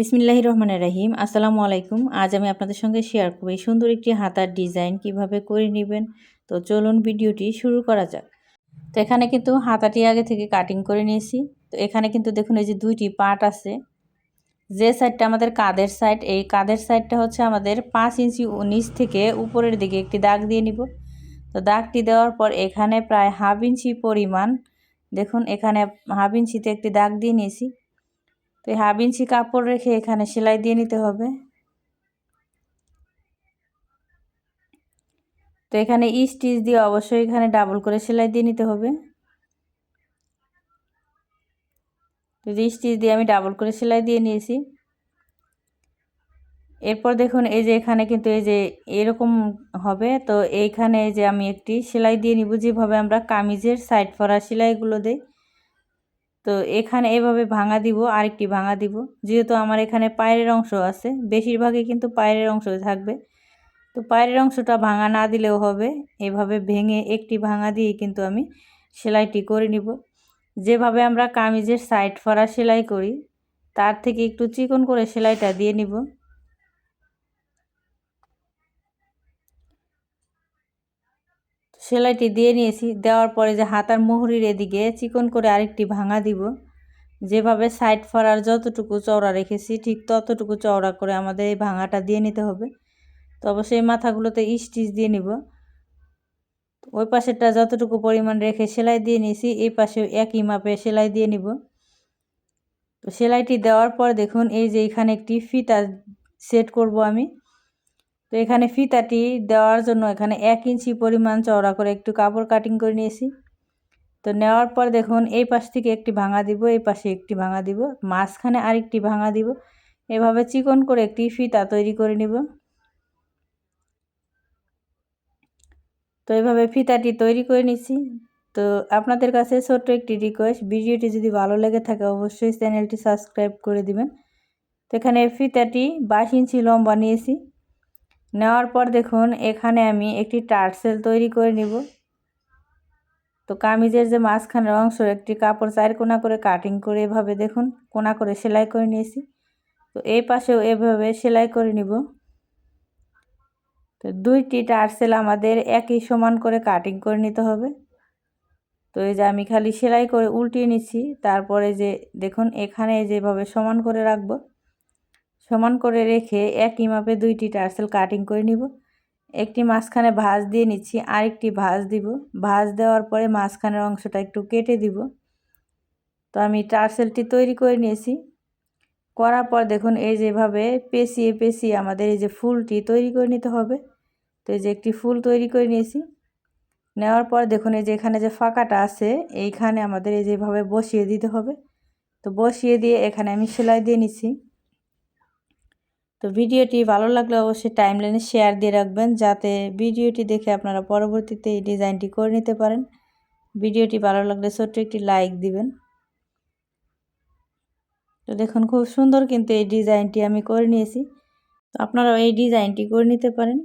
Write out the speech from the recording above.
বিসমিল্লাহ রহমান রাহিম। আসসালামু আলাইকুম। আজ আমি আপনাদের সঙ্গে শেয়ার করব এই সুন্দর একটি হাতার ডিজাইন কীভাবে করে নেবেন। তো চলুন ভিডিওটি শুরু করা যাক। তো এখানে কিন্তু হাতাটি আগে থেকে কাটিং করে নিয়েছি। তো এখানে কিন্তু দেখুন এই যে দুইটি পার্ট আছে। যে সাইডটা আমাদের কাদের সাইড এই কাদের সাইডটা হচ্ছে আমাদের পাঁচ ইঞ্চি নিচ থেকে উপরের দিকে একটি দাগ দিয়ে নিব। তো দাগটি দেওয়ার পর এখানে প্রায় হাফ ইঞ্চি পরিমাণ, দেখুন এখানে হাফ ইঞ্চিতে একটি দাগ দিয়ে নিয়েছি। তো এই হাফ ইঞ্চি কাপড় রেখে এখানে সেলাই দিয়ে নিতে হবে। তো এখানে স্টিচ দিয়ে অবশ্যই এখানে ডাবল করে সেলাই দিয়ে নিতে হবে। তো স্টিচ দিয়ে আমি ডাবল করে সেলাই দিয়ে নিয়েছি। এরপর দেখুন এই যে এখানে কিন্তু এই যে এরকম হবে, তো এইখানে যে আমি একটি সেলাই দিয়ে নিব। যেভাবে আমরা কামিজের সাইড ফরা সেলাইগুলো দিই তো এখানে এভাবে ভাঙা দিব, আরেকটি ভাঙা দিব। যেহেতু আমার এখানে পায়ের অংশ আছে, বেশিরভাগই কিন্তু পায়ের অংশ থাকবে। তো পায়ের অংশটা ভাঙা না দিলেও হবে। এভাবে ভেঙে একটি ভাঙা দিয়ে কিন্তু আমি সেলাইটি করে নিব। যেভাবে আমরা কামিজের সাইড ফরা সেলাই করি, তার থেকে একটু চিকন করে সেলাইটা দিয়ে নিব। সেলাইটি দিয়ে নিয়েছি। দেওয়ার পরে যে হাতার মুহুরির এদিকে চিকন করে আরেকটি ভাঙা দিব। যেভাবে সাইড ফরার যতটুকু চওড়া রেখেছি, ঠিক ততটুকু চওড়া করে আমাদের এই ভাঙাটা দিয়ে নিতে হবে। তো অবশ্যই মাথাগুলোতে স্টিচ দিয়ে নিব। ওই পাশেরটা যতটুকু পরিমাণ রেখে সেলাই দিয়ে নিয়েছি, এই পাশে একই মাপে সেলাই দিয়ে নিব। তো সেলাইটি দেওয়ার পর দেখুন, এই যে এখানে একটি ফিতা সেট করব আমি। তো এখানে ফিতাটি দেওয়ার জন্য এখানে এক ইঞ্চি পরিমাণ চওড়া করে একটু কাপড় কাটিং করে নিয়েছি। তো নেওয়ার পর দেখুন, এই পাশ থেকে একটি ভাঙা দিব, এই পাশে একটি ভাঙা দিব, মাঝখানে আরেকটি ভাঙা দিব। এভাবে চিকন করে একটি ফিতা তৈরি করে নিব। তো এইভাবে ফিতাটি তৈরি করে নিচ্ছি। তো আপনাদের কাছে ছোট্ট একটি রিকোয়েস্ট ভিডিওটি যদি ভালো লেগে থাকে অবশ্যই চ্যানেলটি সাবস্ক্রাইব করে দিবেন। তো এখানে ফিতাটি বাইশ ইঞ্চি লম্বা নিয়েছি। নেওয়ার পর দেখুন, এখানে আমি একটি টার্সেল তৈরি করে নিব। তো কামিজের যে মাঝখানের অংশ, একটি কাপড় চার কোনা করে কাটিং করে এভাবে দেখুন, কোনা করে সেলাই করে নিয়েছি। তো এই পাশেও এভাবে সেলাই করে নিব। তো দুইটি টার্সেল আমাদের একই সমান করে কাটিং করে নিতে হবে। তো এই যে আমি খালি সেলাই করে উল্টিয়ে নিচ্ছি, তারপরে যে দেখুন, এখানে যেভাবে সমান করে রাখব সমান করে রেখে একই মাপে দুইটি টার্সেল কাটিং করে নিব। একটি মাঝখানে ভাঁজ দিয়ে নিচ্ছি, আরেকটি ভাঁজ দিব। ভাঁজ দেওয়ার পরে মাঝখানের অংশটা একটু কেটে দিব। তো আমি টার্সেলটি তৈরি করে নিয়েছি। করার পর দেখুন, এই যেভাবে পেঁচিয়ে পেঁচিয়ে আমাদের এই যে ফুলটি তৈরি করে নিতে হবে। তো এই যে একটি ফুল তৈরি করে নিয়েছি। নেওয়ার পর দেখুন, এই যে এখানে যে ফাঁকাটা আছে, এইখানে আমাদের এই যেভাবে বসিয়ে দিতে হবে। তো বসিয়ে দিয়ে এখানে আমি সেলাই দিয়ে নিচ্ছি। তো ভিডিওটি ভালো লাগলে অবশ্যই টাইমলাইনে শেয়ার দিয়ে রাখবেন, যাতে ভিডিওটি দেখে আপনারা পরবর্তীতে এই ডিজাইনটি করে নিতে পারেন। ভিডিওটি ভালো লাগলে ছোট্ট একটি লাইক দিবেন। তো দেখুন, খুব সুন্দর কিন্তু এই ডিজাইনটি আমি করে নিয়েছি। তো আপনারাও এই ডিজাইনটি করে নিতে পারেন।